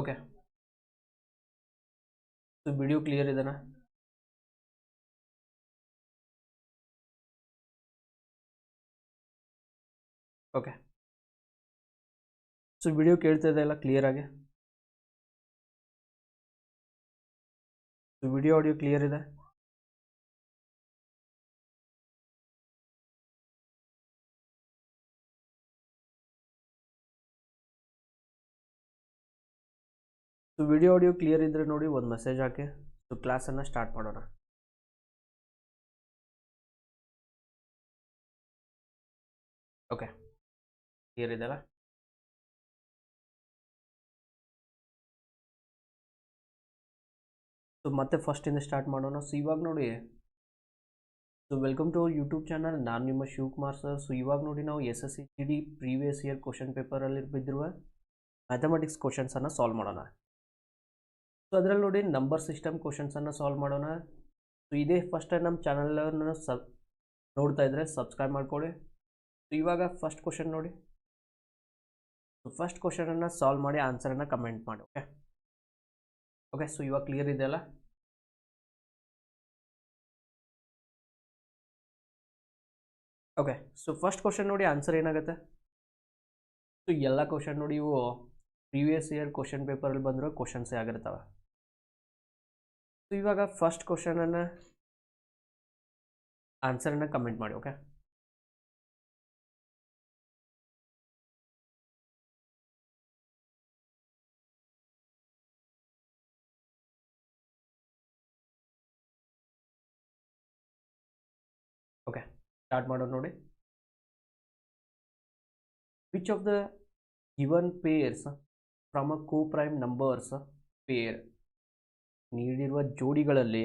Okay so video clear ಇದೆನಾ okay so video ಕೇಳ್ತಾ clear ಕ್ಲಿಯರಾಗಿ ಸೊ ವಿಡಿಯೋ ಆಡಿಯೋ ಕ್ಲಿಯರ್ ಇದೆ ಸೊ ವಿಡಿಯೋ ಆಡಿಯೋ ಕ್ಲಿಯರ್ ಇದ್ರೆ ನೋಡಿ ಒಂದು ಮೆಸೇಜ್ ಹಾಕಿ ಸೊ ಕ್ಲಾಸನ್ನು ಸ್ಟಾರ್ಟ್ ಮಾಡೋಣ ಓಕೆ ಕ್ಲಿಯರ್ ಇದೆಯಲ್ಲ ಸೊ ಮತ್ತೆ ಫಸ್ಟಿಂದ ಸ್ಟಾರ್ಟ್ ಮಾಡೋಣ ಸೊ ಇವಾಗ ನೋಡಿ so welcome to our YouTube channel ನಾನು ನಿಮ್ಮ ಶಿವಕುಮಾರ್ ಸರ್ ಸೊ ಇವಾಗ ನೋಡಿ ನಾವು S S C D previous year question ಪೇಪರಲ್ಲಿ ಬಿದ್ದಿರುವ ಮ್ಯಾಥಮೆಟಿಕ್ಸ್ ಕ್ವಶನ್ಸನ್ನು ಸಾಲ್ವ್ ಮಾಡೋಣ ಸೊ ಅದರಲ್ಲಿ ನೋಡಿ ನಂಬರ್ ಸಿಸ್ಟಮ್ ಕ್ವಶನ್ಸನ್ನು ಸಾಲ್ವ್ ಮಾಡೋಣ ಸೊ ಇದೇ ಫಸ್ಟ್ ಟೈಮ್ ನಮ್ಮ ಚಾನಲನ್ನು ಸಬ್ ನೋಡ್ತಾ ಇದ್ದರೆ ಸಬ್ಸ್ಕ್ರೈಬ್ ಮಾಡ್ಕೊಳ್ಳಿ ಸೊ ಇವಾಗ ಫಸ್ಟ್ ಕ್ವಶನ್ ನೋಡಿ ಸೊ ಫಸ್ಟ್ ಕ್ವಶನನ್ನು ಸಾಲ್ವ್ ಮಾಡಿ ಆನ್ಸರನ್ನು ಕಮೆಂಟ್ ಮಾಡಿ ಓಕೆ ಓಕೆ ಸೊ ಇವಾಗ ಕ್ಲಿಯರ್ ಇದೆಯಲ್ಲ ಓಕೆ ಸೊ ಫಸ್ಟ್ ಕ್ವಶನ್ ನೋಡಿ ಆನ್ಸರ್ ಏನಾಗುತ್ತೆ ಸೊ ಎಲ್ಲ ಕ್ವಶನ್ ನೋಡಿ ಇವು ಪ್ರೀವಿಯಸ್ ಇಯರ್ ಕ್ವಶನ್ ಪೇಪರಲ್ಲಿ ಬಂದಿರೋ ಕ್ವಶನ್ಸೇ ಆಗಿರ್ತವೆ So you have first question and answer and comment mode, okay? Okay, start mode node. Which of the given pairs from a co-prime numbers pair ನೀಡಿರುವ ಜೋಡಿಗಳಲ್ಲಿ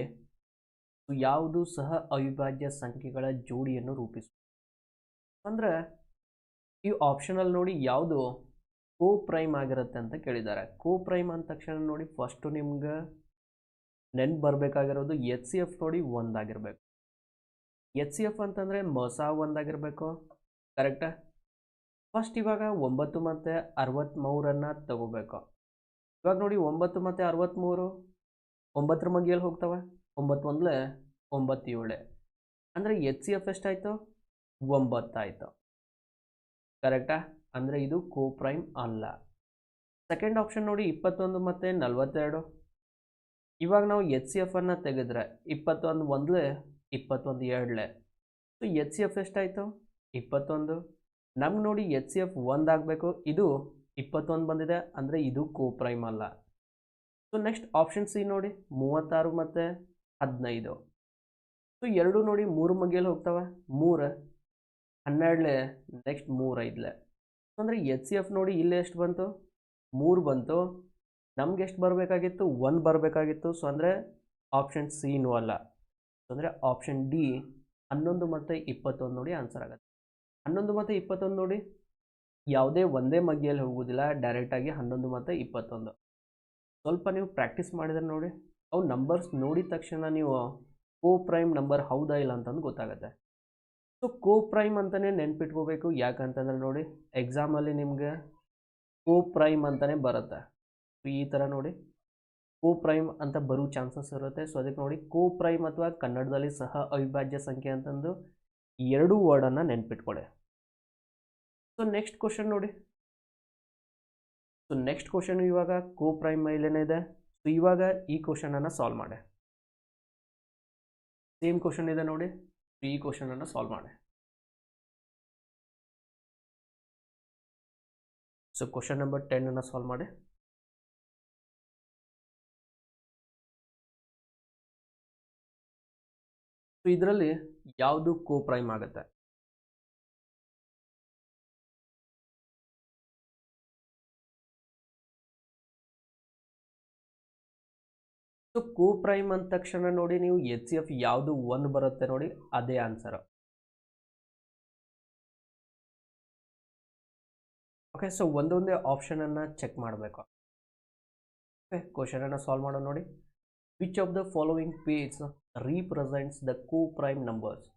ಯಾವುದು ಸಹ ಅವಿಭಾಜ್ಯ ಸಂಖ್ಯೆಗಳ ಜೋಡಿಯನ್ನು ರೂಪಿಸು ಅಂದರೆ ಈ ಆಪ್ಷನಲ್ಲಿ ನೋಡಿ ಯಾವುದು ಕೋ ಪ್ರೈಮ್ ಆಗಿರುತ್ತೆ ಅಂತ ಕೇಳಿದ್ದಾರೆ ಕೋ ಪ್ರೈಮ್ ಅಂದ ತಕ್ಷಣ ನೋಡಿ ಫಸ್ಟು ನಿಮ್ಗೆ ನೆನ್ಪು ಬರಬೇಕಾಗಿರೋದು ಎಚ್ ಸಿ ಎಫ್ ನೋಡಿ ಒಂದಾಗಿರಬೇಕು ಎಚ್ ಸಿ ಎಫ್ ಅಂತಂದರೆ ಮಸಾ ಒಂದಾಗಿರಬೇಕು ಕರೆಕ್ಟಾ ಫಸ್ಟ್ ಇವಾಗ ಒಂಬತ್ತು ಮತ್ತು ಅರವತ್ತ್ಮೂರನ್ನು ತಗೋಬೇಕು ಇವಾಗ ನೋಡಿ ಒಂಬತ್ತು ಮತ್ತು ಅರವತ್ತ್ಮೂರು ಒಂಬತ್ತರ ಮಗ್ಗಿ ಎಲ್ಲಿ ಹೋಗ್ತವೆ ಒಂಬತ್ತು ಒಂದಲೆ ಒಂಬತ್ತು ಅಂದರೆ ಎಚ್ ಸಿ ಎಫ್ ಎಷ್ಟಾಯಿತು ಒಂಬತ್ತಾಯಿತು ಕರೆಕ್ಟಾ ಅಂದರೆ ಇದು ಕೋ ಪ್ರೈಮ್ ಅಲ್ಲ ಸೆಕೆಂಡ್ ಆಪ್ಷನ್ ನೋಡಿ ಇಪ್ಪತ್ತೊಂದು ಮತ್ತು ನಲ್ವತ್ತೆರಡು ಇವಾಗ ನಾವು ಎಚ್ ಸಿ ಎಫನ್ನು ತೆಗೆದ್ರೆ ಇಪ್ಪತ್ತೊಂದು ಒಂದ್ಲೆ ಇಪ್ಪತ್ತೊಂದು ಎರಡಲೆ ಸೊ ಎಚ್ ಸಿ ಎಫ್ ಎಷ್ಟಾಯಿತು ಇಪ್ಪತ್ತೊಂದು ನಮ್ಗೆ ನೋಡಿ ಎಚ್ ಸಿ ಎಫ್ ಒಂದಾಗಬೇಕು ಇದು ಇಪ್ಪತ್ತೊಂದು ಬಂದಿದೆ ಅಂದರೆ ಇದು ಕೋ ಪ್ರೈಮ್ ಅಲ್ಲ ಸೊ ನೆಕ್ಸ್ಟ್ ಆಪ್ಷನ್ ಸಿ ನೋಡಿ ಮೂವತ್ತಾರು ಮತ್ತು ಹದಿನೈದು ಸೊ ಎರಡು ನೋಡಿ ಮೂರು ಮಗ್ಗೆಯಲ್ಲಿ ಹೋಗ್ತಾವೆ ಮೂರು ಹನ್ನೆರಡನೇ ನೆಕ್ಸ್ಟ್ ಮೂರು ಐದಲೆ ಅಂದರೆ ಎಚ್ ಸಿ ಎಫ್ ನೋಡಿ ಇಲ್ಲೇ ಎಷ್ಟು ಬಂತು ಮೂರು ಬಂತು ನಮ್ಗೆ ಎಷ್ಟು ಬರಬೇಕಾಗಿತ್ತು ಒಂದು ಬರಬೇಕಾಗಿತ್ತು ಸೊ ಅಂದರೆ ಆಪ್ಷನ್ ಸಿನೂ ಅಲ್ಲ ಸೊ ಅಂದರೆ ಆಪ್ಷನ್ ಡಿ ಹನ್ನೊಂದು ಮತ್ತು ಇಪ್ಪತ್ತೊಂದು ನೋಡಿ ಆನ್ಸರ್ ಆಗುತ್ತೆ ಹನ್ನೊಂದು ಮತ್ತು ಇಪ್ಪತ್ತೊಂದು ನೋಡಿ ಯಾವುದೇ ಒಂದೇ ಮಗ್ಗಿಯಲ್ಲಿ ಹೋಗುವುದಿಲ್ಲ ಡೈರೆಕ್ಟಾಗಿ ಹನ್ನೊಂದು ಮತ್ತು ಇಪ್ಪತ್ತೊಂದು ಸ್ವಲ್ಪ ನೀವು ಪ್ರಾಕ್ಟೀಸ್ ಮಾಡಿದರೆ ನೋಡಿ ಅವು ನಂಬರ್ಸ್ ನೋಡಿದ ತಕ್ಷಣ ನೀವು ಕೋ ಪ್ರೈಮ್ ನಂಬರ್ ಹೌದಾ ಇಲ್ಲ ಅಂತಂದು ಗೊತ್ತಾಗುತ್ತೆ ಸೊ ಕೋ ಪ್ರೈಮ್ ಅಂತಲೇ ನೆನ್ಪಿಟ್ಕೋಬೇಕು ಯಾಕಂತಂದ್ರೆ ನೋಡಿ ಎಕ್ಸಾಮಲ್ಲಿ ನಿಮಗೆ ಕೋ ಪ್ರೈಮ್ ಅಂತಲೇ ಬರುತ್ತೆ ಈ ಥರ ನೋಡಿ ಕೋ ಪ್ರೈಮ್ ಅಂತ ಬರೋ ಚಾನ್ಸಸ್ ಇರುತ್ತೆ ಸೊ ಅದಕ್ಕೆ ನೋಡಿ ಕೋ ಪ್ರೈಮ್ ಅಥವಾ ಕನ್ನಡದಲ್ಲಿ ಸಹ ಅವಿಭಾಜ್ಯ ಸಂಖ್ಯೆ ಅಂತಂದು ಎರಡೂ ವರ್ಡನ್ನು ನೆನ್ಪಿಟ್ಕೊಳ್ಳಿ ಸೊ ನೆಕ್ಸ್ಟ್ ಕ್ವಶನ್ ನೋಡಿ ಸೊ ನೆಕ್ಸ್ಟ್ ಕ್ವಶನ್ ಇವಾಗ ಕೋ ಪ್ರೈಮ್ ಮೈಲ್ ಇದೆ ಸೊ ಇವಾಗ ಈ ಕ್ವಶನನ್ನು ಸಾಲ್ವ್ ಮಾಡಿ ಸೇಮ್ ಕ್ವಶನ್ ಇದೆ ನೋಡಿ ಈ ಕ್ವಶನನ್ನು ಸಾಲ್ವ್ ಮಾಡಿ ಸೊ ಕ್ವಶನ್ ನಂಬರ್ ಟೆನ್ನನ್ನು ಸಾಲ್ವ್ ಮಾಡಿ ಸೊ ಇದರಲ್ಲಿ ಯಾವುದು ಕೋ ಪ್ರೈಮ್ ಆಗುತ್ತೆ ಸೊ ಕೋ ಪ್ರೈಮ್ ಅಂದ ತಕ್ಷಣ ನೋಡಿ ನೀವು ಎಚ್ ಸಿ ಎಫ್ ಯಾವುದು ಒಂದು ಬರುತ್ತೆ ನೋಡಿ ಅದೇ ಆನ್ಸರ್ ಓಕೆ ಸೊ ಒಂದೊಂದೇ ಆಪ್ಷನನ್ನು ಚೆಕ್ ಮಾಡಬೇಕು ಓಕೆ ಕ್ವಶನನ್ನು ಸಾಲ್ವ್ ಮಾಡೋಣ ನೋಡಿ which of the following pairs represents the co prime numbers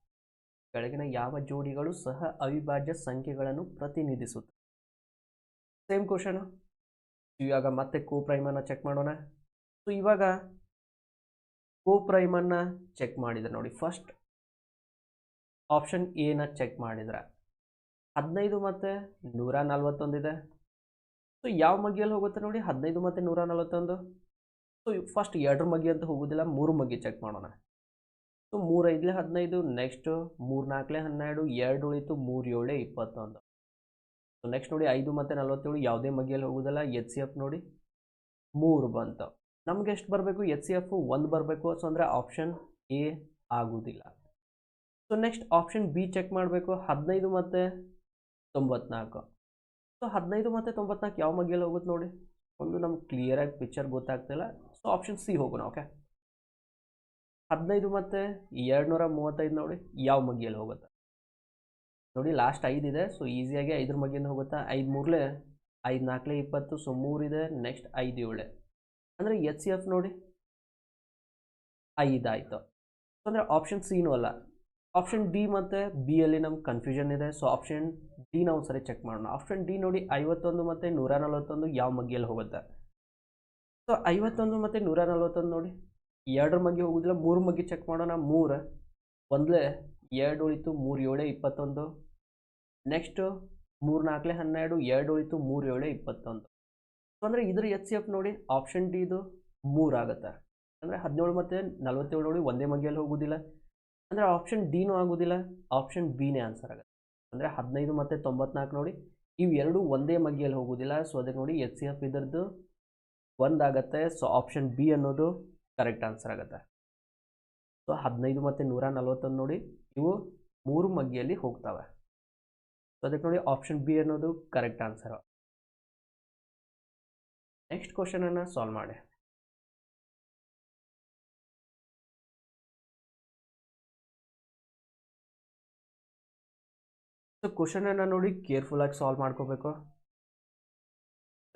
ಕೆಳಗಿನ ಯಾವ ಜೋಡಿಗಳು ಸಹ ಅವಿಭಾಜ್ಯ ಸಂಖ್ಯೆಗಳನ್ನು ಪ್ರತಿನಿಧಿಸುತ್ತೆ ಸೇಮ್ ಕ್ವಶನ್ ಇವಾಗ ಮತ್ತೆ ಕೋ ಪ್ರೈಮನ್ನು ಚೆಕ್ ಮಾಡೋಣ ಸೊ ಇವಾಗ ಕೋ ಪ್ರೈಮನ್ನು ಚೆಕ್ ಮಾಡಿದ್ರೆ ನೋಡಿ ಫಸ್ಟ್ ಆಪ್ಷನ್ ಎನ ಚೆಕ್ ಮಾಡಿದ್ರೆ ಹದಿನೈದು ಮತ್ತು ನೂರ ನಲ್ವತ್ತೊಂದಿದೆ ಸೊ ಯಾವ ಮಗಿಯಲ್ಲಿ ಹೋಗುತ್ತೆ ನೋಡಿ ಹದಿನೈದು ಮತ್ತು ನೂರ ನಲ್ವತ್ತೊಂದು ಸೊ ಫಸ್ಟ್ ಎರಡು ಮಗಿ ಅಂತ ಹೋಗೋದಿಲ್ಲ ಮೂರು ಮಗಿ ಚೆಕ್ ಮಾಡೋಣ ಸೊ ಮೂರೈದಲೇ ಹದಿನೈದು ನೆಕ್ಸ್ಟು ಮೂರು ನಾಲ್ಕಲೇ ಹನ್ನೆರಡು ಎರಡು ಉಳಿತು ಮೂರು ಏಳೇ ಇಪ್ಪತ್ತೊಂದು ಸೊ ನೆಕ್ಸ್ಟ್ ನೋಡಿ ಐದು ಮತ್ತು ನಲ್ವತ್ತೇಳು ಯಾವುದೇ ಮಗಿಯಲ್ಲಿ ಹೋಗೋದಿಲ್ಲ ಎಚ್ ಸಿ ಎಫ್ ನೋಡಿ ಮೂರು ಬಂತು ನಮ್ಗೆ ಎಷ್ಟು ಬರಬೇಕು ಎಚ್ ಸಿ ಎಫ್ ಒಂದು ಬರಬೇಕು ಸೊ ಅಂದರೆ ಆಪ್ಷನ್ ಎ ಆಗುವುದಿಲ್ಲ so next option B check ಮಾಡಬೇಕು ಹದಿನೈದು ಮತ್ತು ತೊಂಬತ್ನಾಲ್ಕು ಸೊ ಹದಿನೈದು ಮತ್ತು ತೊಂಬತ್ನಾಲ್ಕು ಯಾವ ಮಗಿಯಲ್ಲಿ ಹೋಗುತ್ತೆ ನೋಡಿ ಒಂದು ನಮ್ಗೆ ಕ್ಲಿಯರಾಗಿ ಪಿಕ್ಚರ್ ಗೊತ್ತಾಗ್ತಿಲ್ಲ ಸೊ ಆಪ್ಷನ್ ಸಿ ಹೋಗೋಣ ಓಕೆ ಹದಿನೈದು ಮತ್ತು ಎರಡು ನೂರ ಮೂವತ್ತೈದು ನೋಡಿ ಯಾವ ಮಗಿಯಲ್ಲಿ ಹೋಗುತ್ತೆ ನೋಡಿ ಲಾಸ್ಟ್ ಐದಿದೆ ಸೊ ಈಸಿಯಾಗಿ ಐದ್ರ ಮಗಿಯಿಂದ ಹೋಗುತ್ತೆ ಐದು ಮೂರಲೆ ಐದು ನಾಲ್ಕಲೆ ಇಪ್ಪತ್ತು ಸೊ ಮೂರಿದೆ ನೆಕ್ಸ್ಟ್ ಐದು ಏಳೆ ಅಂದರೆ ಎಚ್ ಸಿ ಎಫ್ ನೋಡಿ ಐದಾಯಿತು ಅಂದರೆ ಆಪ್ಷನ್ ಸಿನೂ ಅಲ್ಲ ಆಪ್ಷನ್ ಡಿ ಮತ್ತು ಬಿ ಅಲ್ಲಿ ನಮ್ಗೆ ಕನ್ಫ್ಯೂಷನ್ ಇದೆ ಸೊ ಆಪ್ಷನ್ ಡಿ ನಾವು ಸರಿ ಚೆಕ್ ಮಾಡೋಣ ಆಪ್ಷನ್ ಡಿ ನೋಡಿ ಐವತ್ತೊಂದು ಮತ್ತು ನೂರ ನಲ್ವತ್ತೊಂದು ಯಾವ ಮಗ್ಗಿಯಲ್ಲಿ ಹೋಗುತ್ತೆ ಸೊ ಐವತ್ತೊಂದು ಮತ್ತು ನೂರ ನಲ್ವತ್ತೊಂದು ನೋಡಿ ಎರಡರ ಮಗ್ಗಿ ಹೋಗೋದಿಲ್ಲ ಮೂರು ಮಗ್ಗಿ ಚೆಕ್ ಮಾಡೋಣ ಮೂರು ಒಂದಲೇ ಎರಡು ಉಳಿತು ಮೂರು ಏಳೆ ಇಪ್ಪತ್ತೊಂದು ನೆಕ್ಸ್ಟು ಮೂರು ನಾಲ್ಕಲೇ ಹನ್ನೆರಡು ಎರಡು ಉಳಿತು ಮೂರು ಏಳೆ ಇಪ್ಪತ್ತೊಂದು ಅಂದರೆ ಇದ್ರ ಎಚ್ ಸಿ ಎಫ್ ನೋಡಿ ಆಪ್ಷನ್ ಡಿ ಇದು ಮೂರಾಗುತ್ತೆ ಅಂದರೆ ಹದಿನೇಳು ಮತ್ತು ನಲವತ್ತೇಳು ನೋಡಿ ಒಂದೇ ಮಗಿಯಲ್ಲಿ ಹೋಗೋದಿಲ್ಲ ಅಂದರೆ ಆಪ್ಷನ್ ಡಿನೂ ಆಗೋದಿಲ್ಲ ಆಪ್ಷನ್ ಬಿನೇ ಆನ್ಸರ್ ಆಗುತ್ತೆ ಅಂದರೆ ಹದಿನೈದು ಮತ್ತು ತೊಂಬತ್ನಾಲ್ಕು ನೋಡಿ ಇವೆರಡು ಒಂದೇ ಮಗ್ಗಿಯಲ್ಲಿ ಹೋಗೋದಿಲ್ಲ ಸೊ ಅದಕ್ಕೆ ನೋಡಿ ಎಚ್ ಸಿ ಎಫ್ ಇದರದ್ದು ಒಂದಾಗತ್ತೆ ಸೊ ಆಪ್ಷನ್ ಬಿ ಅನ್ನೋದು ಕರೆಕ್ಟ್ ಆನ್ಸರ್ ಆಗುತ್ತೆ ಸೊ ಹದಿನೈದು ಮತ್ತು ನೂರ ನಲವತ್ತೊಂದು ನೋಡಿ ಇವು ಮೂರು ಮಗ್ಗಿಯಲ್ಲಿ ಹೋಗ್ತವೆ ಸೊ ಅದಕ್ಕೆ ನೋಡಿ ಆಪ್ಷನ್ ಬಿ ಅನ್ನೋದು ಕರೆಕ್ಟ್ ಆನ್ಸರ್ ನೆಕ್ಸ್ಟ್ ಅನ್ನ ಸಾಲ್ವ್ ಮಾಡಿ ಸೊ ಕ್ವಶನನ್ನು ನೋಡಿ ಕೇರ್ಫುಲ್ಲಾಗಿ ಸಾಲ್ವ್ ಮಾಡ್ಕೋಬೇಕು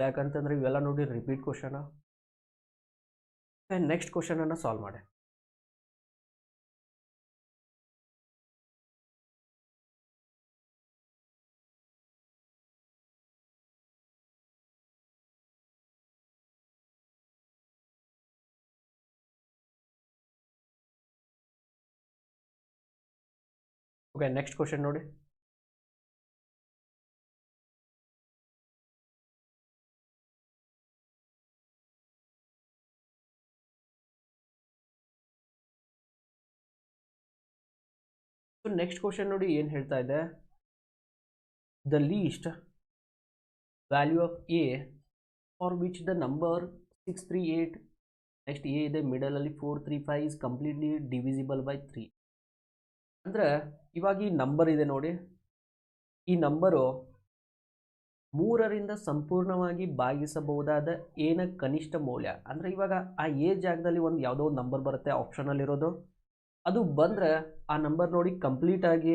ಯಾಕಂತಂದರೆ ಇವೆಲ್ಲ ನೋಡಿ ರಿಪೀಟ್ ಕ್ವಶನ್ ನೆಕ್ಸ್ಟ್ ಅನ್ನ ಸಾಲ್ವ್ ಮಾಡಿ ओके नेक्स्ट क्वेश्चन ನೋಡಿ नेक्स्ट क्वेश्चन ನೋಡಿ ಏನು ಹೇಳ್ತಾ ಇದೆ the least value of A for which the number 638 next a ಇದೆ ಮಿಡಲ್ ಅಲ್ಲಿ 435 ಇಸ್ ಕಂಪ್ಲೀಟ್ಲಿ ಡಿವಿಜಿಬಲ್ ಬೈ 3 ಅಂದರೆ ಇವಾಗ ಈ ನಂಬರ್ ಇದೆ ನೋಡಿ ಈ ನಂಬರು ಮೂರರಿಂದ ಸಂಪೂರ್ಣವಾಗಿ ಭಾಗಿಸಬಹುದಾದ ಏನ ಕನಿಷ್ಠ ಮೌಲ್ಯ ಅಂದರೆ ಇವಾಗ ಆ ಏ ಜಾಗದಲ್ಲಿ ಒಂದು ಯಾವುದೋ ಒಂದು ನಂಬರ್ ಬರುತ್ತೆ ಆಪ್ಷನಲ್ಲಿರೋದು ಅದು ಬಂದರೆ ಆ ನಂಬರ್ ನೋಡಿ ಕಂಪ್ಲೀಟಾಗಿ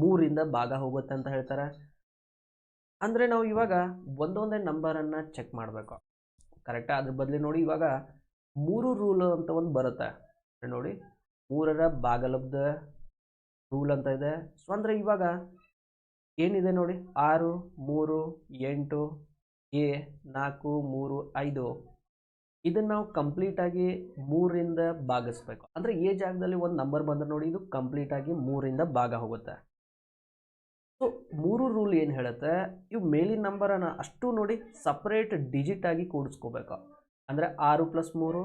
ಮೂರಿಂದ ಭಾಗ ಹೋಗುತ್ತೆ ಅಂತ ಹೇಳ್ತಾರೆ ಅಂದರೆ ನಾವು ಇವಾಗ ಒಂದೊಂದೇ ನಂಬರನ್ನು ಚೆಕ್ ಮಾಡಬೇಕು ಕರೆಕ್ಟಾ ಅದ್ರ ಬದಲು ನೋಡಿ ಇವಾಗ ಮೂರು ರೂಲು ಅಂತ ಒಂದು ಬರುತ್ತೆ ನೋಡಿ ಮೂರರ ಭಾಗಲಬ್ಧ ರೂಲ್ ಅಂತ ಇದೆ ಸೊ ಅಂದರೆ ಇವಾಗ ಏನಿದೆ ನೋಡಿ ಆರು ಮೂರು ಎಂಟು ಎ ನಾಲ್ಕು ಮೂರು ಐದು ಇದನ್ನು ನಾವು ಕಂಪ್ಲೀಟಾಗಿ ಮೂರಿಂದ ಭಾಗಿಸ್ಬೇಕು ಅಂದರೆ ಎ ಜಾಗದಲ್ಲಿ ಒಂದು ನಂಬರ್ ಬಂದರೆ ನೋಡಿ ಇದು ಕಂಪ್ಲೀಟಾಗಿ ಮೂರಿಂದ ಭಾಗ ಹೋಗುತ್ತೆ ಸೊ ಮೂರು ರೂಲ್ ಏನು ಹೇಳುತ್ತೆ ಇವು ಮೇಲಿನ ನಂಬರನ್ನು ಅಷ್ಟು ನೋಡಿ ಸಪ್ರೇಟ್ ಡಿಜಿಟ್ ಆಗಿ ಕೂಡಿಸ್ಕೋಬೇಕು ಅಂದರೆ ಆರು ಪ್ಲಸ್ ಮೂರು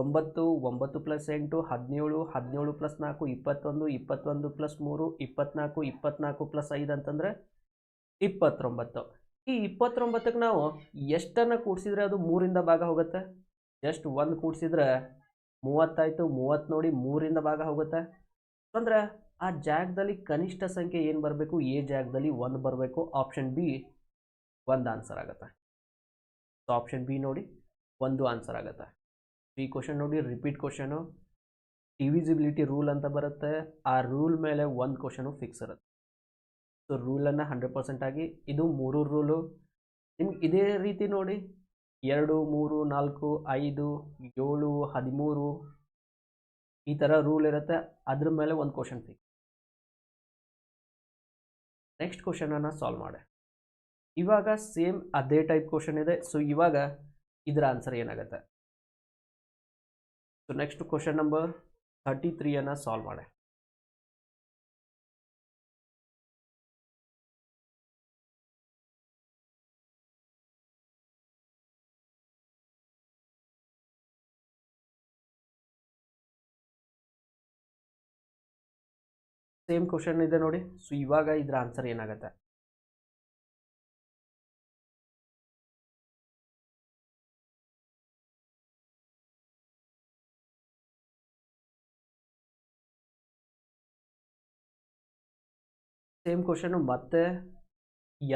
ಒಂಬತ್ತು ಒಂಬತ್ತು ಪ್ಲಸ್ ಎಂಟು ಹದಿನೇಳು ಹದಿನೇಳು ಪ್ಲಸ್ ನಾಲ್ಕು ಇಪ್ಪತ್ತೊಂದು ಇಪ್ಪತ್ತೊಂದು ಪ್ಲಸ್ ಮೂರು ಇಪ್ಪತ್ನಾಲ್ಕು ಇಪ್ಪತ್ನಾಲ್ಕು ಪ್ಲಸ್ ಐದು ಅಂತಂದರೆ ಇಪ್ಪತ್ತೊಂಬತ್ತು ಈ ಇಪ್ಪತ್ತೊಂಬತ್ತಕ್ಕೆ ನಾವು ಎಷ್ಟನ್ನು ಕೂಡಿಸಿದರೆ ಅದು ಮೂರಿಂದ ಭಾಗ ಹೋಗುತ್ತೆ ಜಸ್ಟ್ ಒಂದು ಕೂಡಿಸಿದ್ರೆ ಮೂವತ್ತಾಯಿತು ಮೂವತ್ತು ನೋಡಿ ಮೂರಿಂದ ಭಾಗ ಹೋಗುತ್ತೆ ಅಂದರೆ ಆ ಜಾಗದಲ್ಲಿ ಕನಿಷ್ಠ ಸಂಖ್ಯೆ ಏನು ಬರಬೇಕು ಎ ಜಾಗದಲ್ಲಿ ಒಂದು ಬರಬೇಕು ಆಪ್ಷನ್ ಬಿ ಒಂದು ಆನ್ಸರ್ ಆಗುತ್ತೆ ಸೊ ಆಪ್ಷನ್ ಬಿ ನೋಡಿ ಒಂದು ಆನ್ಸರ್ ಆಗುತ್ತೆ ಈ ಕ್ವಶನ್ ನೋಡಿ ರಿಪೀಟ್ ಕ್ವಶನು ಡಿವಿಸಿಬಿಲಿಟಿ ರೂಲ್ ಅಂತ ಬರುತ್ತೆ ಆ ರೂಲ್ ಮೇಲೆ ಒಂದು ಕ್ವಶನು ಫಿಕ್ಸ್ ಇರುತ್ತೆ ಸೊ ರೂಲನ್ನು ಹಂಡ್ರೆಡ್ ಪರ್ಸೆಂಟ್ ಆಗಿ ಇದು ಮೂರು ರೂಲು ನಿಮ್ಗೆ ಇದೇ ರೀತಿ ನೋಡಿ ಎರಡು ಮೂರು ನಾಲ್ಕು ಐದು ಏಳು ಹದಿಮೂರು ಈ ಥರ ರೂಲ್ ಇರುತ್ತೆ ಅದ್ರ ಮೇಲೆ ಒಂದು ಕ್ವಶನ್ ಫಿಕ್ಸ್ ನೆಕ್ಸ್ಟ್ ಕ್ವಶನನ್ನು ಸಾಲ್ವ್ ಮಾಡಿ ಇವಾಗ ಸೇಮ್ ಅದೇ ಟೈಪ್ ಕ್ವಶನ್ ಇದೆ ಸೊ ಇವಾಗ ಇದರ ಆನ್ಸರ್ ಏನಾಗುತ್ತೆ so next question number thirty ಅನ್ನ ಸಾಲ್ವ್ ಮಾಡೆ ಸೇಮ್ ಕ್ವಶನ್ ಇದೆ ನೋಡಿ ಸೊ ಇವಾಗ ಇದರ ಆನ್ಸರ್ ಏನಾಗುತ್ತೆ ಸೇಮ್ ಕ್ವಶನು ಮತ್ತೆ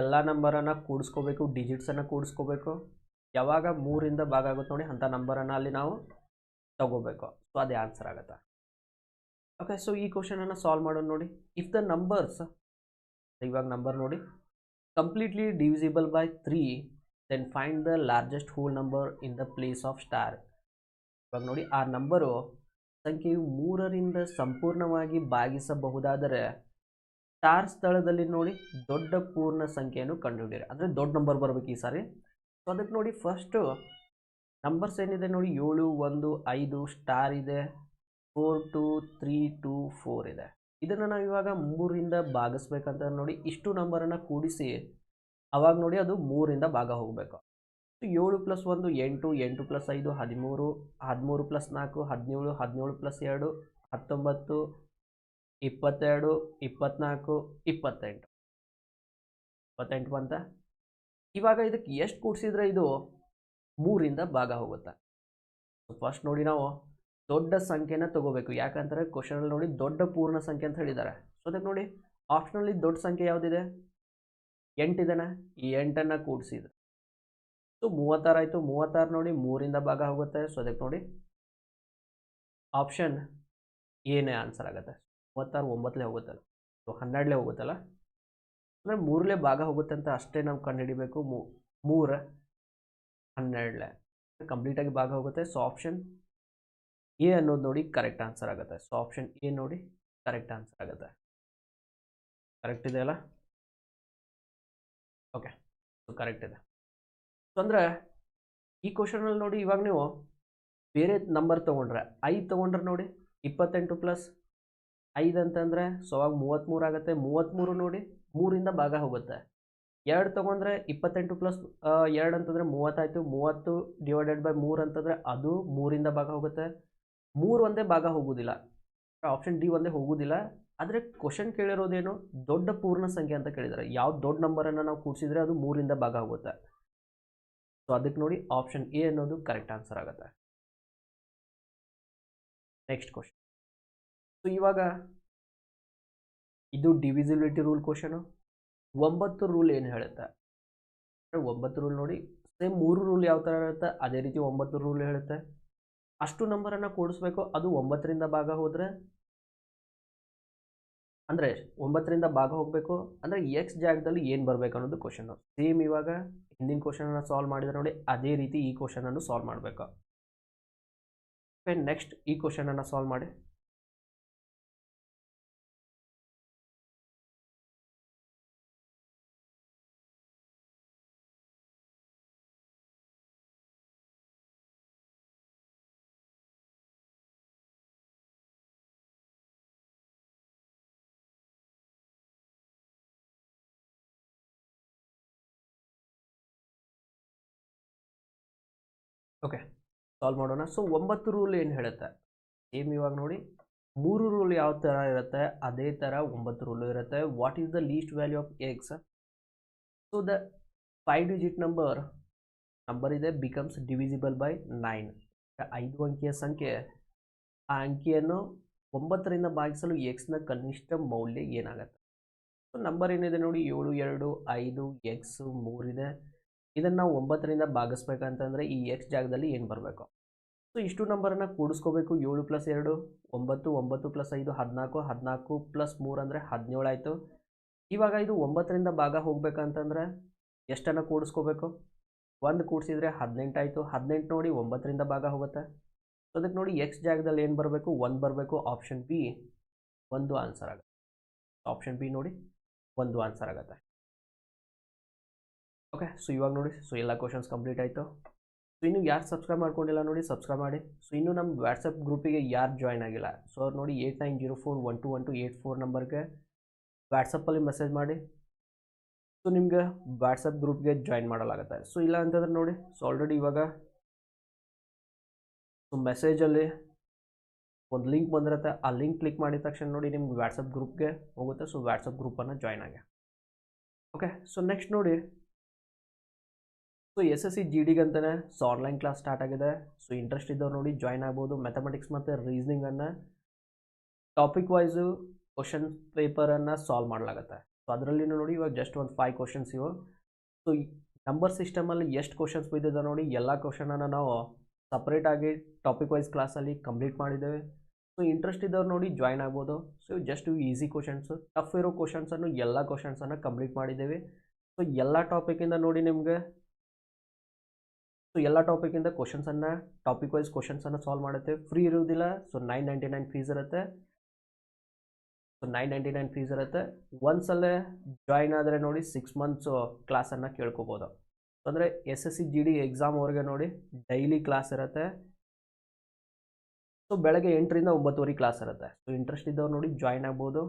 ಎಲ್ಲ ನಂಬರನ್ನು ಕೂಡಿಸ್ಕೋಬೇಕು ಡಿಜಿಟ್ಸನ್ನು ಕೂಡಿಸ್ಕೋಬೇಕು ಯಾವಾಗ ಮೂರಿಂದ ಭಾಗ ಆಗುತ್ತೆ ನೋಡಿ ಅಂಥ ನಂಬರನ್ನು ಅಲ್ಲಿ ನಾವು ತಗೋಬೇಕು ಸೊ ಅದೇ ಆನ್ಸರ್ ಆಗುತ್ತೆ ಓಕೆ ಸೊ ಈ ಕ್ವಶನನ್ನು ಸಾಲ್ವ್ ಮಾಡೋಣ ನೋಡಿ ಇಫ್ ದ ನಂಬರ್ಸ್ ಇವಾಗ ನಂಬರ್ ನೋಡಿ completely divisible by three then find the largest whole number in the place of star ಇವಾಗ ನೋಡಿ ಆ ನಂಬರು ಸಂಖ್ಯೆಯು ಮೂರರಿಂದ ಸಂಪೂರ್ಣವಾಗಿ ಭಾಗಿಸಬಹುದಾದರೆ ಸ್ಟಾರ್ ಸ್ಥಳದಲ್ಲಿ ನೋಡಿ ದೊಡ್ಡ ಪೂರ್ಣ ಸಂಖ್ಯೆಯನ್ನು ಕಂಡುಹಿಡಿಯಿರಿ ಅಂದರೆ ದೊಡ್ಡ ನಂಬರ್ ಬರಬೇಕು ಈ ಸಾರಿ ಸೊ ಅದಕ್ಕೆ ನೋಡಿ ಫಸ್ಟು ನಂಬರ್ಸ್ ಏನಿದೆ ನೋಡಿ ಏಳು ಒಂದು ಐದು ಸ್ಟಾರ್ ಇದೆ four two three two four ಇದೆ ಇದನ್ನು ನಾವು ಇವಾಗ ಮೂರಿಂದ ಭಾಗಿಸ್ಬೇಕಂತ ನೋಡಿ ಇಷ್ಟು ನಂಬರನ್ನು ಕೂಡಿಸಿ ಅವಾಗ ನೋಡಿ ಅದು ಮೂರಿಂದ ಭಾಗ ಹೋಗಬೇಕು ಏಳು ಪ್ಲಸ್ ಒಂದು ಎಂಟು ಎಂಟು ಪ್ಲಸ್ ಐದು ಹದಿಮೂರು ಹದಿಮೂರು ಪ್ಲಸ್ ನಾಲ್ಕು ಹದಿನೇಳು ಹದಿನೇಳು ಪ್ಲಸ್ ಎರಡು ಹತ್ತೊಂಬತ್ತು ಇಪ್ಪತ್ತೆರಡು ಇಪ್ಪತ್ನಾಲ್ಕು ಇಪ್ಪತ್ತೆಂಟು ಇಪ್ಪತ್ತೆಂಟು ಬಂತ ಇವಾಗ ಇದಕ್ಕೆ ಎಷ್ಟು ಕೂಡಿಸಿದ್ರೆ ಇದು ಮೂರಿಂದ ಭಾಗ ಹೋಗುತ್ತೆ ಫಸ್ಟ್ ನೋಡಿ ನಾವು ದೊಡ್ಡ ಸಂಖ್ಯೆನ ತಗೋಬೇಕು ಯಾಕಂದರೆ ಕ್ವಶನಲ್ಲಿ ನೋಡಿ ದೊಡ್ಡ ಪೂರ್ಣ ಸಂಖ್ಯೆ ಅಂತ ಹೇಳಿದ್ದಾರೆ ಸೊ ಅದಕ್ಕೆ ನೋಡಿ ಆಪ್ಷನಲ್ಲಿ ದೊಡ್ಡ ಸಂಖ್ಯೆ ಯಾವುದಿದೆ ಎಂಟಿದೆ ಈ ಎಂಟನ್ನು ಕೂಡಿಸಿದ್ರೆ ಸೊ ಮೂವತ್ತಾರು ಆಯಿತು ಮೂವತ್ತಾರು ನೋಡಿ ಮೂರಿಂದ ಭಾಗ ಹೋಗುತ್ತೆ ಸೊ ಅದಕ್ಕೆ ನೋಡಿ ಆಪ್ಷನ್ ಏನೇ ಆನ್ಸರ್ ಆಗುತ್ತೆ ಮೂವತ್ತಾರು ಒಂಬತ್ತಲೇ ಹೋಗುತ್ತಲ್ಲ ಸೊ ಹನ್ನೆರಡಲೇ ಹೋಗುತ್ತಲ್ಲ ಅಂದರೆ ಮೂರಲೇ ಭಾಗ ಹೋಗುತ್ತೆ ಅಂತ ಅಷ್ಟೇ ನಾವು ಕಂಡುಹಿಡಿಬೇಕು ಹಿಡಿಬೇಕು ಮೂರು ಹನ್ನೆರಡಲೇ ಕಂಪ್ಲೀಟಾಗಿ ಭಾಗ ಹೋಗುತ್ತೆ ಸೊ ಆಪ್ಷನ್ ಎ ಅನ್ನೋದು ನೋಡಿ ಕರೆಕ್ಟ್ ಆನ್ಸರ್ ಆಗುತ್ತೆ ಸೊ ಆಪ್ಷನ್ ಎ ನೋಡಿ ಕರೆಕ್ಟ್ ಆನ್ಸರ್ ಆಗುತ್ತೆ ಕರೆಕ್ಟ್ ಇದೆ ಅಲ್ಲ ಓಕೆ ಸೊ ಕರೆಕ್ಟ್ ಇದೆ ಸೊ ಅಂದರೆ ಈ ಕ್ವಶನಲ್ಲಿ ನೋಡಿ ಇವಾಗ ನೀವು ಬೇರೆ ನಂಬರ್ ತೊಗೊಂಡ್ರೆ ಐ ತೊಗೊಂಡ್ರೆ ನೋಡಿ ಇಪ್ಪತ್ತೆಂಟು ಪ್ಲಸ್ ಐದು ಅಂತಂದರೆ ಸೊ ಆಗ ಮೂವತ್ತ್ಮೂರು ಆಗುತ್ತೆ ಮೂವತ್ತ್ಮೂರು ನೋಡಿ ಮೂರಿಂದ ಭಾಗ ಹೋಗುತ್ತೆ ಎರಡು ತೊಗೊಂಡ್ರೆ ಇಪ್ಪತ್ತೆಂಟು ಪ್ಲಸ್ ಎರಡು ಅಂತಂದರೆ ಮೂವತ್ತಾಯಿತು ಮೂವತ್ತು ಡಿವೈಡೆಡ್ ಬೈ ಮೂರು ಅಂತಂದರೆ ಅದು ಮೂರಿಂದ ಭಾಗ ಹೋಗುತ್ತೆ ಮೂರು ಒಂದೇ ಭಾಗ ಹೋಗೋದಿಲ್ಲ ಆಪ್ಷನ್ ಡಿ ಒಂದೇ ಹೋಗೋದಿಲ್ಲ ಆದರೆ ಕ್ವಶನ್ ಕೇಳಿರೋದೇನು ದೊಡ್ಡ ಪೂರ್ಣ ಸಂಖ್ಯೆ ಅಂತ ಕೇಳಿದ್ದಾರೆ ಯಾವ ದೊಡ್ಡ ನಂಬರನ್ನು ನಾವು ಕೂಡಿಸಿದರೆ ಅದು ಮೂರಿಂದ ಭಾಗ ಆಗುತ್ತೆ ಸೊ ಅದಕ್ಕೆ ನೋಡಿ ಆಪ್ಷನ್ ಎ ಅನ್ನೋದು ಕರೆಕ್ಟ್ ಆನ್ಸರ್ ಆಗುತ್ತೆ ನೆಕ್ಸ್ಟ್ ಕ್ವಶನ್ ಸೊ ಇವಾಗ ಇದು ಡಿವಿಸಿಬಿಲಿಟಿ ರೂಲ್ ಕ್ವಶನು ಒಂಬತ್ತು ರೂಲ್ ಏನು ಹೇಳುತ್ತೆ ಒಂಬತ್ತು ರೂಲ್ ನೋಡಿ ಸೇಮ್ ಮೂರು ರೂಲ್ ಯಾವ ಥರ ಇರುತ್ತೆ ಅದೇ ರೀತಿ ಒಂಬತ್ತು ರೂಲ್ ಹೇಳುತ್ತೆ ಅಷ್ಟು ನಂಬರನ್ನು ಕೂಡಿಸ್ಬೇಕು ಅದು ಒಂಬತ್ತರಿಂದ ಭಾಗ ಹೋದರೆ ಅಂದರೆ ಒಂಬತ್ತರಿಂದ ಭಾಗ ಹೋಗಬೇಕು ಅಂದರೆ ಎಕ್ಸ್ ಜಾಗದಲ್ಲಿ ಏನು ಬರಬೇಕು ಅನ್ನೋದು ಕ್ವಶನು ಸೇಮ್ ಇವಾಗ ಹಿಂದಿನ ಕ್ವಶನನ್ನು ಸಾಲ್ವ್ ಮಾಡಿದರೆ ನೋಡಿ ಅದೇ ರೀತಿ ಈ ಕ್ವಶನನ್ನು ಸಾಲ್ವ್ ಮಾಡಬೇಕು ಫೆನ್ ನೆಕ್ಸ್ಟ್ ಈ ಕ್ವಶನನ್ನು ಸಾಲ್ವ್ ಮಾಡಿ ಓಕೆ ಸಾಲ್ವ್ ಮಾಡೋಣ ಸೊ ಒಂಬತ್ತು ರೂಲ್ ಏನು ಹೇಳುತ್ತೆ ಏನು ಇವಾಗ ನೋಡಿ ಮೂರು ರೂಲ್ ಯಾವ ಥರ ಇರುತ್ತೆ ಅದೇ ಥರ ಒಂಬತ್ತು ರೂಲು ಇರುತ್ತೆ what is the least value of X so the five digit number number ಇದೆ ಬಿಕಮ್ಸ್ ಡಿವಿಸಿಬಲ್ ಬೈ ನೈನ್ ಐದು ಅಂಕಿಯ ಸಂಖ್ಯೆ ಆ ಅಂಕಿಯನ್ನು ಒಂಬತ್ತರಿಂದ ಭಾಗಿಸಲು ಎಕ್ಸ್ನ ಕನಿಷ್ಠ ಮೌಲ್ಯ ಏನಾಗುತ್ತೆ ಸೊ ನಂಬರ್ ಏನಿದೆ ನೋಡಿ ಏಳು ಎರಡು ಐದು ಎಕ್ಸ್ ಮೂರಿದೆ ಇದನ್ನು ನಾವು ಒಂಬತ್ತರಿಂದ ಭಾಗಿಸ್ಬೇಕಂತಂದರೆ ಈ ಎಕ್ಸ್ ಜಾಗದಲ್ಲಿ ಏನು ಬರಬೇಕು ಸೊ ಇಷ್ಟು ನಂಬರನ್ನು ಕೂಡಿಸ್ಕೋಬೇಕು ಏಳು ಪ್ಲಸ್ ಎರಡು ಒಂಬತ್ತು ಒಂಬತ್ತು ಪ್ಲಸ್ ಐದು ಹದಿನಾಲ್ಕು ಹದಿನಾಲ್ಕು ಪ್ಲಸ್ ಮೂರು ಅಂದರೆ ಹದಿನೇಳು ಆಯಿತು ಇವಾಗ ಇದು ಒಂಬತ್ತರಿಂದ ಭಾಗ ಹೋಗ್ಬೇಕಂತಂದರೆ ಎಷ್ಟನ್ನು ಕೂಡಿಸ್ಕೋಬೇಕು ಒಂದು ಕೂಡಿಸಿದರೆ ಹದಿನೆಂಟಾಯಿತು ಹದಿನೆಂಟು ನೋಡಿ ಒಂಬತ್ತರಿಂದ ಭಾಗ ಹೋಗುತ್ತೆ ಸೊ ಅದಕ್ಕೆ ನೋಡಿ ಎಕ್ಸ್ ಜಾಗದಲ್ಲಿ ಏನು ಬರಬೇಕು ಒಂದು ಬರಬೇಕು ಆಪ್ಷನ್ ಬಿ ಒಂದು ಆನ್ಸರ್ ಆಗುತ್ತೆ ಆಪ್ಷನ್ ಬಿ ನೋಡಿ ಒಂದು ಆನ್ಸರ್ ಆಗುತ್ತೆ ಓಕೆ ಸೊ ಇವಾಗ ನೋಡಿ ಸೊ ಎಲ್ಲ ಕ್ವಶನ್ಸ್ ಕಂಪ್ಲೀಟ್ ಆಯಿತು ಸೊ ಇನ್ನು ಯಾರು ಸಬ್ಸ್ಕ್ರೈಬ್ ಮಾಡ್ಕೊಂಡಿಲ್ಲ ನೋಡಿ ಸಬ್ಸ್ಕ್ರೈಬ್ ಮಾಡಿ ಸೊ ಇನ್ನು ನಮ್ಮ ವಾಟ್ಸಪ್ ಗ್ರೂಪಿಗೆ ಯಾರು ಜಾಯ್ನ್ ಆಗಿಲ್ಲ ಸೊ ನೋಡಿ eight nine zero four one two one two eight four ನಂಬರ್ಗೆ ವಾಟ್ಸಪ್ಪಲ್ಲಿ ಮೆಸೇಜ್ ಮಾಡಿ ಸೊ ನಿಮಗೆ ವಾಟ್ಸಪ್ ಗ್ರೂಪ್ಗೆ ಜಾಯ್ನ್ ಮಾಡಲಾಗುತ್ತೆ ಸೊ ಇಲ್ಲ ಅಂತಂದ್ರೆ ನೋಡಿ ಸೊ ಆಲ್ರೆಡಿ ಇವಾಗ ಸೊ ಮೆಸೇಜಲ್ಲಿ ಒಂದು ಲಿಂಕ್ ಬಂದಿರುತ್ತೆ ಆ ಲಿಂಕ್ ಕ್ಲಿಕ್ ಮಾಡಿದ ತಕ್ಷಣ ನೋಡಿ ನಿಮ್ಗೆ ವಾಟ್ಸಪ್ ಗ್ರೂಪ್ಗೆ ಹೋಗುತ್ತೆ ಸೊ ವಾಟ್ಸಪ್ ಗ್ರೂಪನ್ನು ಜಾಯ್ನ್ ಆಗಿ ಓಕೆ ಸೊ ನೆಕ್ಸ್ಟ್ ನೋಡಿ so S S C G ಡಿಗಂತಲೇ so online class start ಆಗಿದೆ ಸೊ ಇಂಟ್ರೆಸ್ಟ್ ಇದ್ದವ್ರು ನೋಡಿ ಜಾಯ್ನ್ ಆಗ್ಬೋದು ಮ್ಯಾಥಮೆಟಿಕ್ಸ್ ಮತ್ತು ರೀಸ್ನಿಂಗನ್ನು ಟಾಪಿಕ್ ವೈಸು ಕ್ವಶನ್ ಪೇಪರನ್ನು ಸಾಲ್ವ್ ಮಾಡಲಾಗುತ್ತೆ ಸೊ ಅದರಲ್ಲಿನೂ ನೋಡಿ ಇವಾಗ ಜಸ್ಟ್ ಒಂದು ಫೈವ್ ಕ್ವಶನ್ಸ್ ಇವು ಸೊ ನಂಬರ್ ಸಿಸ್ಟಮಲ್ಲಿ ಎಷ್ಟು ಕ್ವಶನ್ಸ್ ಬಿದ್ದಿದೆ ನೋಡಿ ಎಲ್ಲ ಕ್ವಶನನ್ನು ನಾವು ಸಪ್ರೇಟಾಗಿ ಟಾಪಿಕ್ ವೈಸ್ ಕ್ಲಾಸಲ್ಲಿ ಕಂಪ್ಲೀಟ್ ಮಾಡಿದ್ದೇವೆ ಸೊ ಇಂಟ್ರೆಸ್ಟ್ ಇದ್ದವ್ರು ನೋಡಿ ಜಾಯ್ನ್ ಆಗ್ಬೋದು so just easy questions tough ಇರೋ ಕ್ವಶನ್ಸನ್ನು ಎಲ್ಲ ಕ್ವಶನ್ಸನ್ನು ಕಂಪ್ಲೀಟ್ ಮಾಡಿದ್ದೇವೆ ಸೊ ಎಲ್ಲ ಟಾಪಿಕಿಂದ ನೋಡಿ ನಿಮಗೆ ಸೊ ಎಲ್ಲ ಟಾಪಿಕಿಂದ ಕ್ವಶನ್ಸನ್ನು ಟಾಪಿಕ್ ವೈಸ್ ಕ್ವಶನ್ಸನ್ನು ಸಾಲ್ವ್ ಮಾಡುತ್ತೆ ಫ್ರೀ ಇರುವುದಿಲ್ಲ so nine ninety nine fees ಇರುತ್ತೆ so nine ninety nine fees ಇರುತ್ತೆ ಒಂದ್ಸಲ ಜಾಯ್ನ್ ಆದರೆ ನೋಡಿ ಸಿಕ್ಸ್ ಮಂತ್ಸು ಕ್ಲಾಸನ್ನು ಕೇಳ್ಕೊಬೋದು ಅಂದರೆ S S C G D ಎಕ್ಸಾಮ್ವರೆಗೆ ನೋಡಿ ಡೈಲಿ ಕ್ಲಾಸ್ ಇರುತ್ತೆ ಸೊ ಬೆಳಗ್ಗೆ ಎಂಟರಿಂದ ಒಂಬತ್ತುವರೆ ಕ್ಲಾಸ್ ಇರುತ್ತೆ ಸೊ ಇಂಟ್ರೆಸ್ಟ್ ಇದ್ದವ್ರು ನೋಡಿ ಜಾಯ್ನ್ ಆಗ್ಬೋದು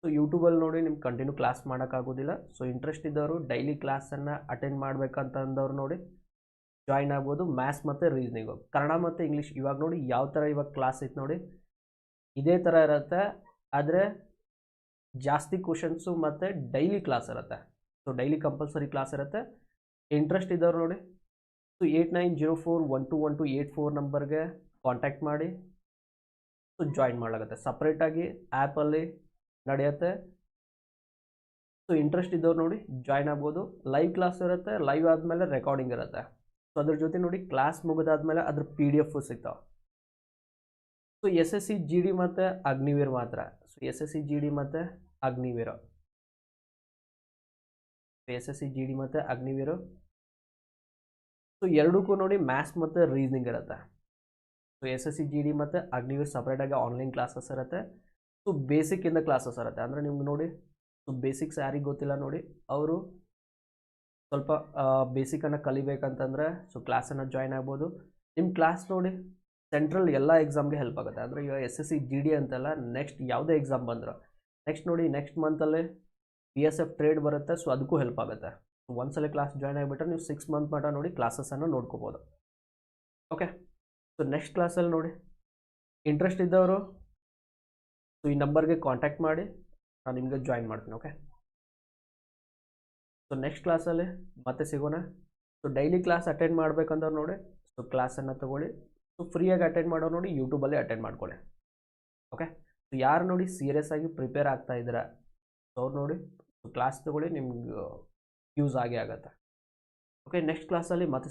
ಸೊ ಯೂಟ್ಯೂಬಲ್ಲಿ ನೋಡಿ ನಿಮ್ಗೆ ಕಂಟಿನ್ಯೂ ಕ್ಲಾಸ್ ಮಾಡೋಕ್ಕಾಗೋದಿಲ್ಲ ಸೊ ಇಂಟ್ರೆಸ್ಟ್ ಇದ್ದವರು ಡೈಲಿ ಕ್ಲಾಸನ್ನು ಅಟೆಂಡ್ ಮಾಡ್ಬೇಕಂತಂದವ್ರು ನೋಡಿ ಜಾಯ್ನ್ ಆಗ್ಬೋದು ಮ್ಯಾಥ್ಸ್ ಮತ್ತು ರೀಸ್ನಿಂಗು ಕನ್ನಡ ಮತ್ತು ಇಂಗ್ಲೀಷ್ ಇವಾಗ ನೋಡಿ ಯಾವ ಥರ ಇವಾಗ ಕ್ಲಾಸ್ ಇತ್ತು ನೋಡಿ ಇದೇ ಥರ ಇರುತ್ತೆ ಆದರೆ ಜಾಸ್ತಿ ಕ್ವಶನ್ಸು ಮತ್ತು ಡೈಲಿ ಕ್ಲಾಸ್ ಇರುತ್ತೆ ಸೊ ಡೈಲಿ ಕಂಪಲ್ಸರಿ ಕ್ಲಾಸ್ ಇರುತ್ತೆ ಇಂಟ್ರೆಸ್ಟ್ ಇದ್ದವ್ರು ನೋಡಿ so eight nine zero four one two one two eight four ನಂಬರ್ಗೆ ಕಾಂಟ್ಯಾಕ್ಟ್ ಮಾಡಿ ಸೊ ಜಾಯಿನ್ ಮಾಡಲಾಗುತ್ತೆ ಸಪ್ರೇಟಾಗಿ ಆ್ಯಪಲ್ಲಿ ನಡೆಯುತ್ತೆ ಸೊ ಇಂಟ್ರೆಸ್ಟ್ ಇದ್ದವ್ರು ನೋಡಿ ಜಾಯ್ನ್ ಆಗ್ಬೋದು ಲೈವ್ ಕ್ಲಾಸ್ ಇರುತ್ತೆ ಲೈವ್ ಆದಮೇಲೆ ರೆಕಾರ್ಡಿಂಗ್ ಇರುತ್ತೆ ಸೊ ಅದ್ರ ಜೊತೆ ನೋಡಿ ಕ್ಲಾಸ್ ಮುಗಿದಾದ್ಮೇಲೆ ಅದ್ರ ಪಿ ಡಿ ಎಫ್ ಸಿಗ್ತಾವೆ so S S C G D ಮತ್ತೆ ಅಗ್ನಿವೀರ್ ಮಾತ್ರ so S S C G D ಮತ್ತೆ Agniveer S S C G D ಮತ್ತೆ ಅಗ್ನಿವೀರ ಸೊ ಎರಡಕ್ಕೂ ನೋಡಿ ಮ್ಯಾಥ್ಸ್ ಮತ್ತು ರೀಸನಿಂಗ್ ಇರುತ್ತೆ so S S C G D ಮತ್ತೆ ಅಗ್ನಿವೀರ್ ಸಪ್ರೇಟಾಗಿ ಆನ್ಲೈನ್ ಕ್ಲಾಸಸ್ ಇರುತ್ತೆ ಸೊ ಬೇಸಿಕ್ಕಿಂದ ಕ್ಲಾಸಸ್ ಇರುತ್ತೆ ಅಂದ್ರೆ ನಿಮ್ಗೆ ನೋಡಿ ಸೊ ಬೇಸಿಕ್ಸ್ ಯಾರಿಗೆ ಗೊತ್ತಿಲ್ಲ ನೋಡಿ ಅವರು ಸ್ವಲ್ಪ ಬೇಸಿಕನ್ನು ಕಲಿಬೇಕಂತಂದರೆ ಸೊ ಕ್ಲಾಸನ್ನು ಜಾಯ್ನ್ ಆಗ್ಬೋದು ನಿಮ್ಮ ಕ್ಲಾಸ್ ನೋಡಿ ಸೆಂಟ್ರಲ್ ಎಲ್ಲ ಎಕ್ಸಾಮ್ಗೆ ಹೆಲ್ಪ್ ಆಗುತ್ತೆ ಅಂದರೆ ಇವಾಗ S S C G D ಅಂತೆಲ್ಲ ನೆಕ್ಸ್ಟ್ ಯಾವುದೇ ಎಕ್ಸಾಮ್ ಬಂದರು ನೆಕ್ಸ್ಟ್ ನೋಡಿ ನೆಕ್ಸ್ಟ್ ಮಂತಲ್ಲಿ ಪಿ ಎಸ್ ಎಫ್ ಟ್ರೇಡ್ ಬರುತ್ತೆ ಸೊ ಅದಕ್ಕೂ ಹೆಲ್ಪ್ ಆಗುತ್ತೆ ಒಂದ್ಸಲ ಕ್ಲಾಸ್ ಜಾಯ್ನ್ ಆಗಿಬಿಟ್ರೆ ನೀವು ಸಿಕ್ಸ್ ಮಂತ್ ಮಟ್ಟ ನೋಡಿ ಕ್ಲಾಸಸನ್ನು ನೋಡ್ಕೋಬೋದು ಓಕೆ ಸೊ ನೆಕ್ಸ್ಟ್ ಕ್ಲಾಸಲ್ಲಿ ನೋಡಿ ಇಂಟ್ರೆಸ್ಟ್ ಇದ್ದವರು ಸೊ ಈ ನಂಬರ್ಗೆ ಕಾಂಟ್ಯಾಕ್ಟ್ ಮಾಡಿ ನಾನು ನಿಮಗೆ ಜಾಯಿನ್ ಮಾಡ್ತೀನಿ ಓಕೆ ಸೊ ನೆಕ್ಸ್ಟ್ ಕ್ಲಾಸಲ್ಲಿ ಮತ್ತೆ ಸಿಗೋಣ ಸೊ ಡೈಲಿ ಕ್ಲಾಸ್ ಅಟೆಂಡ್ ಮಾಡ್ಬೇಕಂದವ್ರು ನೋಡಿ ಸೊ ಕ್ಲಾಸನ್ನು ತೊಗೊಳ್ಳಿ ಸೊ ಫ್ರೀಯಾಗಿ ಅಟೆಂಡ್ ಮಾಡೋರು ನೋಡಿ ಯೂಟ್ಯೂಬಲ್ಲಿ ಅಟೆಂಡ್ ಮಾಡ್ಕೊಳ್ಳಿ ಓಕೆ ಸೊ ಯಾರು ನೋಡಿ ಸೀರಿಯಸ್ ಆಗಿ ಪ್ರಿಪೇರ್ ಆಗ್ತಾ ಇದ್ದೀರಾ ಸೊ ಅವ್ರು ನೋಡಿ ಕ್ಲಾಸ್ ತೊಗೊಳ್ಳಿ ನಿಮ್ಗೆ ಯೂಸ್ ಆಗೇ ಆಗುತ್ತೆ ಓಕೆ ನೆಕ್ಸ್ಟ್ ಕ್ಲಾಸಲ್ಲಿ ಮತ್ತೆ